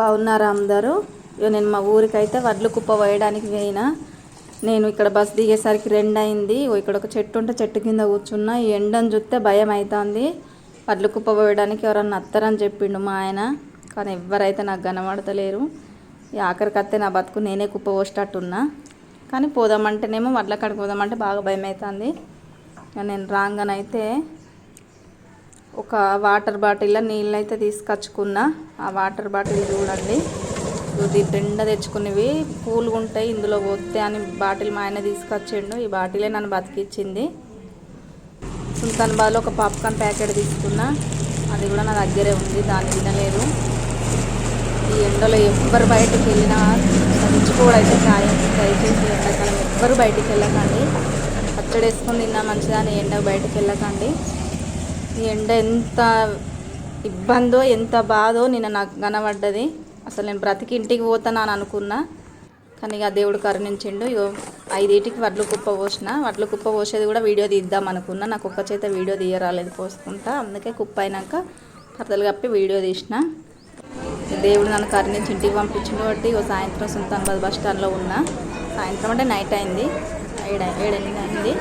బాగున్నారా అందరూ? ఇగో నేను మా ఊరికైతే వడ్లు కుప్ప వేయడానికి పోయినా. నేను ఇక్కడ బస్ దిగేసరికి రెండు అయింది ఇక్కడ ఒక చెట్టు ఉంటే చెట్టు కింద కూర్చున్నా. ఈ ఎండను చూస్తే భయం అవుతుంది వడ్లు కుప్ప పోయడానికి ఎవరన్నా అత్తరని చెప్పిండు మా ఆయన. కానీ ఎవరైతే నాకు కనబడతలేరు ఈ ఆఖరికి వస్తే నా బతుకు నేనే కుప్ప పోసేటట్టున్నా. కానీ పోదామంటేనేమో వడ్ల కాడికి పోదామంటే బాగా భయం అవుతుంది ఇక నేను రాగానైతే ఒక వాటర్ బాటిల్లో నీళ్ళు అయితే తీసుకొచ్చుకున్నా. ఆ వాటర్ బాటిల్ చూడండి. ఇది నిండా తెచ్చుకునేవి కూల్గా ఉంటాయి ఇందులో పోతే అని బాటిల్ మా ఆయన తీసుకొచ్చిండు. ఈ బాటిలే నన్ను బతికిచ్చింది. సుల్తానాబాద్లో ఒక పాప్కార్న్ ప్యాకెట్ తీసుకున్నా. అది కూడా నా దగ్గరే ఉంది దాన్ని తినలేదు. ఈ ఎండలో ఎవ్వరు బయటికి వెళ్ళినా తెచ్చుకోవడైతే ఖాయం. దయచేసి ఎండాకాలం ఎవ్వరు బయటికి వెళ్ళకండి. పచ్చడి వేసుకొని తిన్నా మంచిదని ఎండ బయటికి వెళ్ళకండి. ఈ ఎండ ఎంత ఇబ్బందో ఎంత బాధో నిన్న నాకు కనబడ్డది. అసలు నేను బ్రతికి ఇంటికి పోతానని అనుకున్నా. కానీ ఇక దేవుడు కరుణించిండు. ఇగో ఐదింటికి వడ్లు కుప్ప పోసిన. వడ్లు కుప్ప పోసేది కూడా వీడియో తీద్దాం అనుకున్నా. నాకు ఒక్క చేత వీడియో తీయరాలేదు పోసుకుంటా. అందుకే కుప్ప అయినాక కథలు కప్పి వీడియో తీసిన. దేవుడు నన్ను కరుణించి ఇంటికి పంపించిన బట్టి ఇగో సాయంత్రం సుల్తానాబాద్ బస్ స్టాండ్లో ఉన్నా. సాయంత్రం అంటే నైట్ అయింది. ఏడు ఏడెనిమిది అయింది.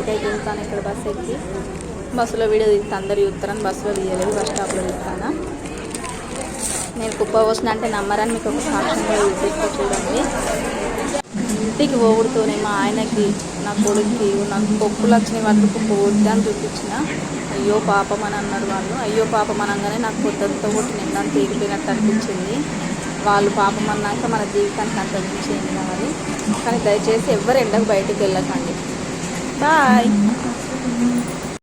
ఇంటికైతే వెళ్తాను ఇక్కడ బస్సు ఎక్కి. బస్సులో వీడియో తీస్తే అందరు చూస్తారని బస్సులో తీయలేదు బస్ స్టాప్లో తీస్తాను? నేను కుప్ప పోసిన అంటే నమ్మరని మీకు ఒక సాక్ష్యం కూడా చూపిస్తా చూడండి. ఇంటికి పోగుడుతూనే మా ఆయనకి నా కొడుక్కి నాకు పొక్కులు వచ్చినాయి వాళ్ళకు కుప్ప అని చూపించిన. అయ్యో పాపం అని అన్నారు వాళ్ళు. అయ్యో పాపం అనగానే నాకు పొద్దుతో కొట్టి నిన్న తీరిపోయినట్టు అనిపించింది. వాళ్ళు పాపం అన్నాక మన జీవితానికి అంత మించి కావాలి కానీ దయచేసి ఎవ్వరు ఎండకు బయటకు వెళ్ళకండి. Bye!